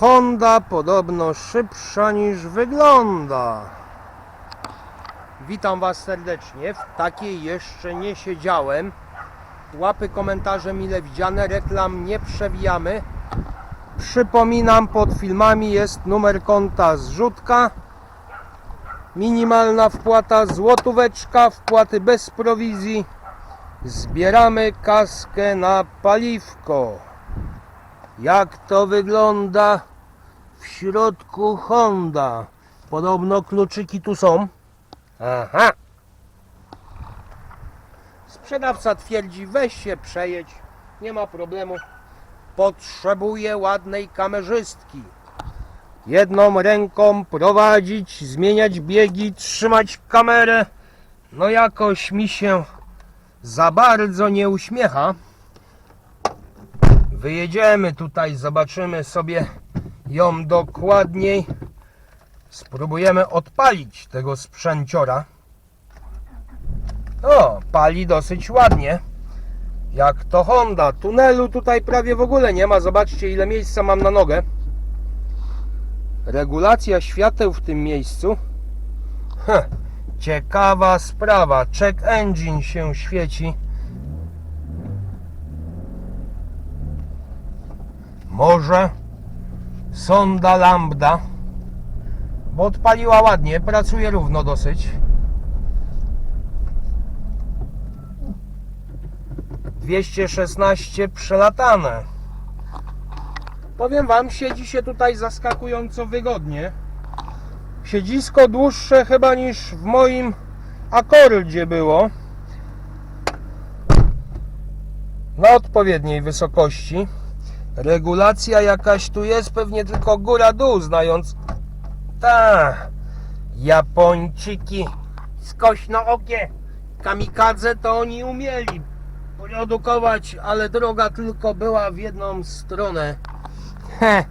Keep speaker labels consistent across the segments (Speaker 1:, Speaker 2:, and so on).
Speaker 1: Honda podobno szybsza niż wygląda. Witam Was serdecznie. W takiej jeszcze nie siedziałem. Łapy komentarze mile widziane, reklam nie przewijamy. Przypominam, pod filmami jest numer konta zrzutka. Minimalna wpłata złotóweczka, wpłaty bez prowizji. Zbieramy kaskę na paliwko. Jak to wygląda w środku Honda? Podobno kluczyki tu są. Aha. Sprzedawca twierdzi, weź się przejedź, nie ma problemu. Potrzebuję ładnej kamerzystki. Jedną ręką prowadzić, zmieniać biegi, trzymać kamerę. No jakoś mi się za bardzo nie uśmiecha. Wyjedziemy tutaj, zobaczymy sobie ją dokładniej. Spróbujemy odpalić tego sprzęciora. O, pali dosyć ładnie. Jak to Honda. Tunelu tutaj prawie w ogóle nie ma. Zobaczcie ile miejsca mam na nogę. Regulacja świateł w tym miejscu. Heh, ciekawa sprawa. Check engine się świeci. Może sonda lambda, bo odpaliła ładnie, pracuje równo dosyć. 216 przelatane. Powiem Wam, siedzi się tutaj zaskakująco wygodnie. Siedzisko dłuższe chyba niż w moim akordzie było. Na odpowiedniej wysokości. Regulacja jakaś tu jest, pewnie tylko góra-dół, znając. Ta, Japończyki skośnookie, kamikadze to oni umieli produkować, ale droga tylko była w jedną stronę. He,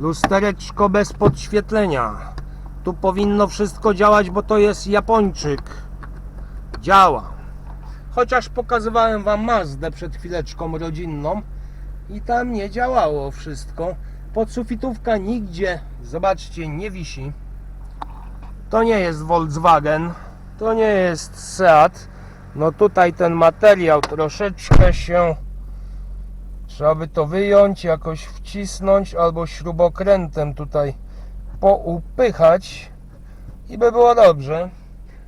Speaker 1: lustereczko bez podświetlenia. Tu powinno wszystko działać, bo to jest Japończyk. Działa. Chociaż pokazywałem Wam Mazdę przed chwileczką rodzinną i tam nie działało wszystko. Podsufitówka nigdzie, zobaczcie, nie wisi. To nie jest Volkswagen, to nie jest Seat. No tutaj ten materiał troszeczkę się trzeba by to wyjąć, jakoś wcisnąć albo śrubokrętem tutaj poupychać i by było dobrze.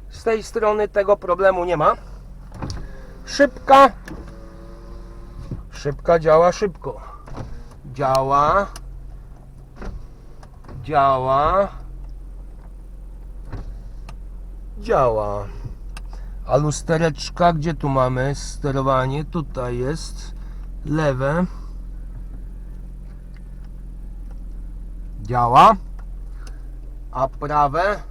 Speaker 1: Z tej strony tego problemu nie ma. Szybka Szybka działa szybko. Działa. Działa. Działa. A lustereczka, gdzie tu mamy sterowanie? Tutaj jest lewe. Działa. A prawe?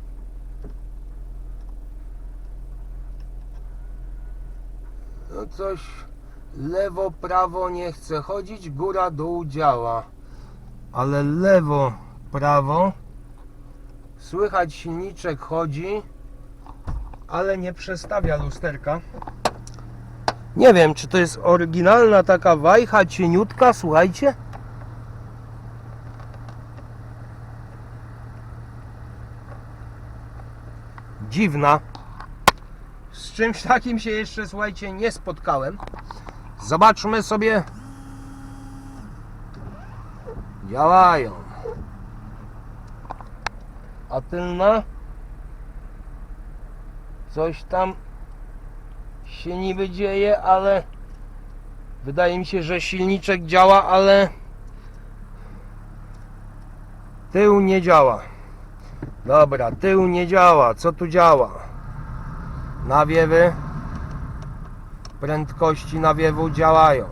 Speaker 1: No coś lewo, prawo nie chce chodzić, góra, dół działa. Ale lewo, prawo słychać silniczek chodzi, ale nie przestawia lusterka. Nie wiem, czy to jest oryginalna taka wajcha cieniutka, słuchajcie. Dziwna. Z czymś takim się jeszcze, słuchajcie, nie spotkałem. Zobaczmy sobie. Działają. A tylna? Coś tam się niby dzieje, ale wydaje mi się, że silniczek działa, ale tył nie działa. Dobra, tył nie działa. Co tu działa? Nawiewy prędkości nawiewu działają.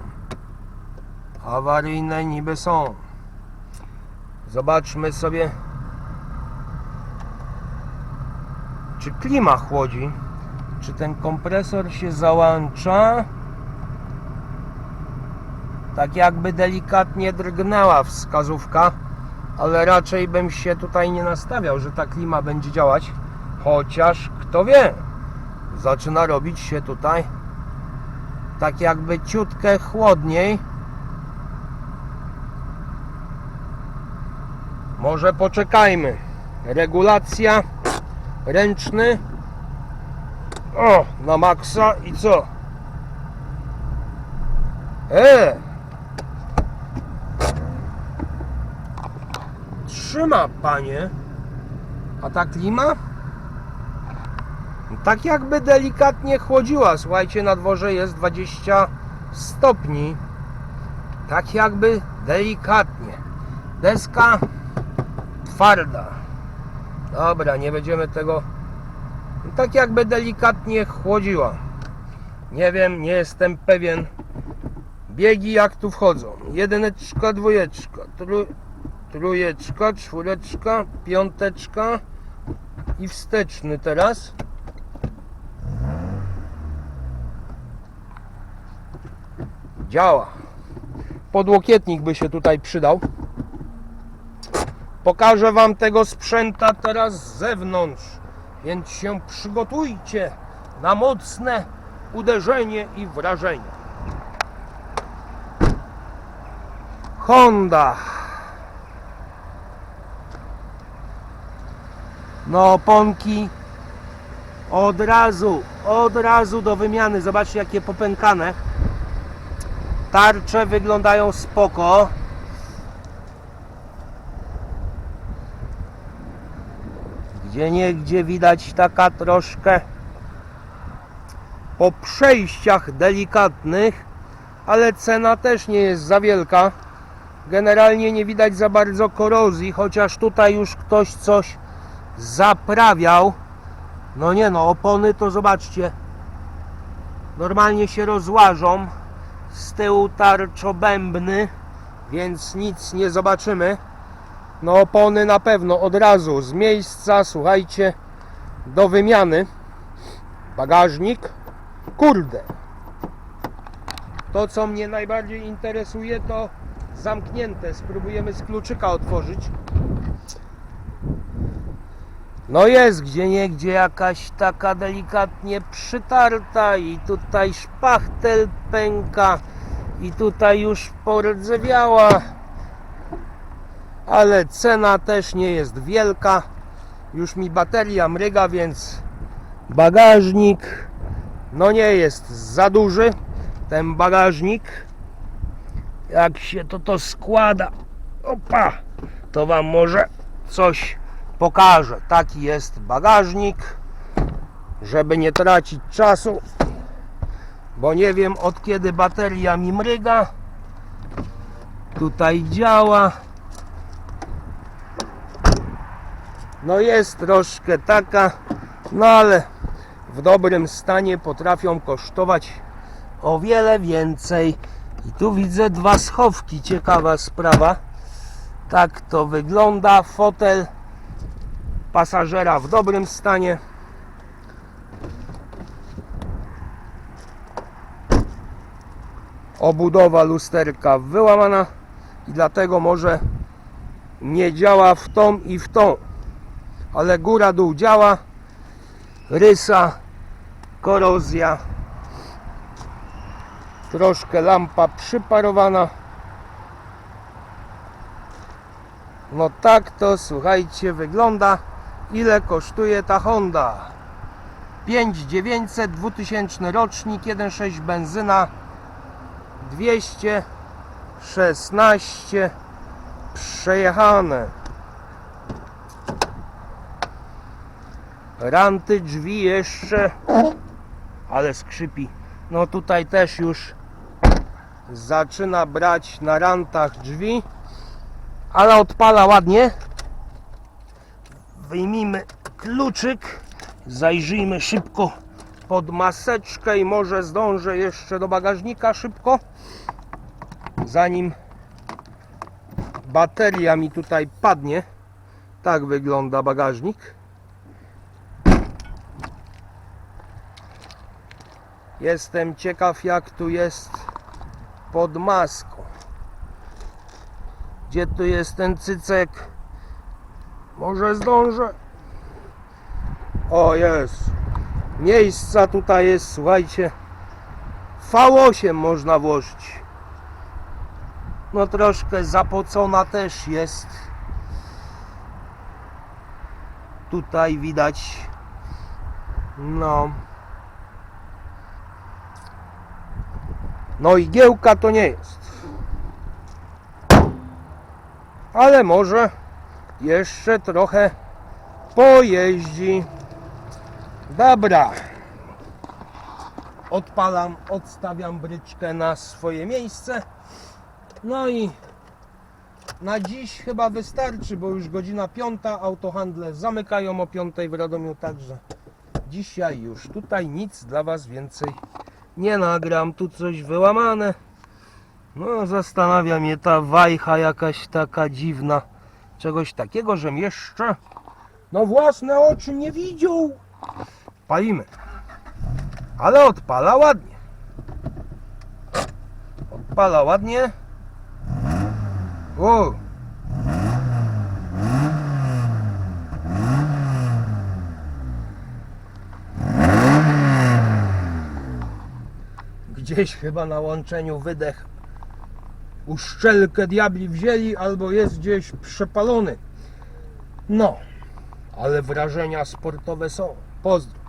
Speaker 1: Awaryjne niby są. Zobaczmy sobie, czy klima chłodzi, czy ten kompresor się załącza. Tak jakby delikatnie drgnęła wskazówka, ale raczej bym się tutaj nie nastawiał, że ta klima będzie działać. Chociaż kto wie, zaczyna robić się tutaj tak jakby ciutkę chłodniej. Może poczekajmy. Regulacja. Ręczny. O, na maksa i co? E! Trzyma, panie. A ta klima? Tak jakby delikatnie chłodziła. Słuchajcie, na dworze jest 20 stopni. Tak jakby delikatnie. Deska twarda. Dobra, nie będziemy tego. Tak jakby delikatnie chłodziła. Nie wiem, nie jestem pewien. Biegi jak tu wchodzą. Jedyneczka, dwójeczka, tru, trójeczka, czwóreczka, piąteczka i wsteczny teraz. Działa. Podłokietnik by się tutaj przydał. Pokażę Wam tego sprzęta teraz z zewnątrz, więc się przygotujcie na mocne uderzenie i wrażenie. Honda. No oponki od razu, od razu do wymiany. Zobaczcie jakie popękane. Tarcze wyglądają spoko. Gdzie nie, gdzie widać taka troszkę po przejściach delikatnych, ale cena też nie jest za wielka. Generalnie nie widać za bardzo korozji, chociaż tutaj już ktoś coś zaprawiał. No nie no, opony to zobaczcie. Normalnie się rozłażą. Z tyłu tarczobębny, więc nic nie zobaczymy. No opony na pewno od razu z miejsca, słuchajcie, do wymiany. Bagażnik. Kurde. To co mnie najbardziej interesuje to zamknięte. Spróbujemy z kluczyka otworzyć. No jest gdzie niegdzie jakaś taka delikatnie przytarta i tutaj szpachtel pęka i tutaj już pordzewiała ale cena też nie jest wielka. Już mi bateria mryga więc bagażnik no nie jest za duży ten bagażnik. Jak się to to składa? Opa to wam może coś pokażę. Taki jest bagażnik, żeby nie tracić czasu, bo nie wiem od kiedy bateria mi mryga. Tutaj działa. No jest troszkę taka, no ale w dobrym stanie potrafią kosztować o wiele więcej. I tu widzę dwa schowki, ciekawa sprawa. Tak to wygląda. Fotel pasażera w dobrym stanie. Obudowa lusterka wyłamana i dlatego może nie działa w tą i w tą. Ale góra dół działa. Rysa, korozja. Troszkę lampa przyparowana. No tak to słuchajcie wygląda. Ile kosztuje ta Honda? 5900 2000 rocznik 1.6 benzyna 216 przejechane. Ranty drzwi jeszcze ale skrzypi. No tutaj też już zaczyna brać na rantach drzwi ale odpala ładnie. Wyjmijmy kluczyk, zajrzyjmy szybko pod maseczkę i może zdążę jeszcze do bagażnika szybko, zanim bateria mi tutaj padnie. Tak wygląda bagażnik. Jestem ciekaw jak tu jest pod maską. Gdzie tu jest ten cycek? Może zdążę? O, jest. Miejsca tutaj jest, słuchajcie. V8 można włożyć. No troszkę zapocona też jest. tutaj widać. No. No i giełka to nie jest. Ale może jeszcze trochę pojeździ. Dobra. Odpalam, odstawiam bryczkę na swoje miejsce. No i na dziś chyba wystarczy, bo już godzina piąta, autohandle zamykają o piątej w Radomiu, także dzisiaj już tutaj nic dla Was więcej nie nagram. Tu coś wyłamane. No zastanawia mnie ta wajcha jakaś taka dziwna. Czegoś takiego, żem jeszcze no własne oczy nie widział. Palimy. Ale odpala ładnie. Odpala ładnie. O! Gdzieś chyba na łączeniu wydech uszczelkę diabli wzięli albo jest gdzieś przepalony. No, ale wrażenia sportowe są. Pozdro.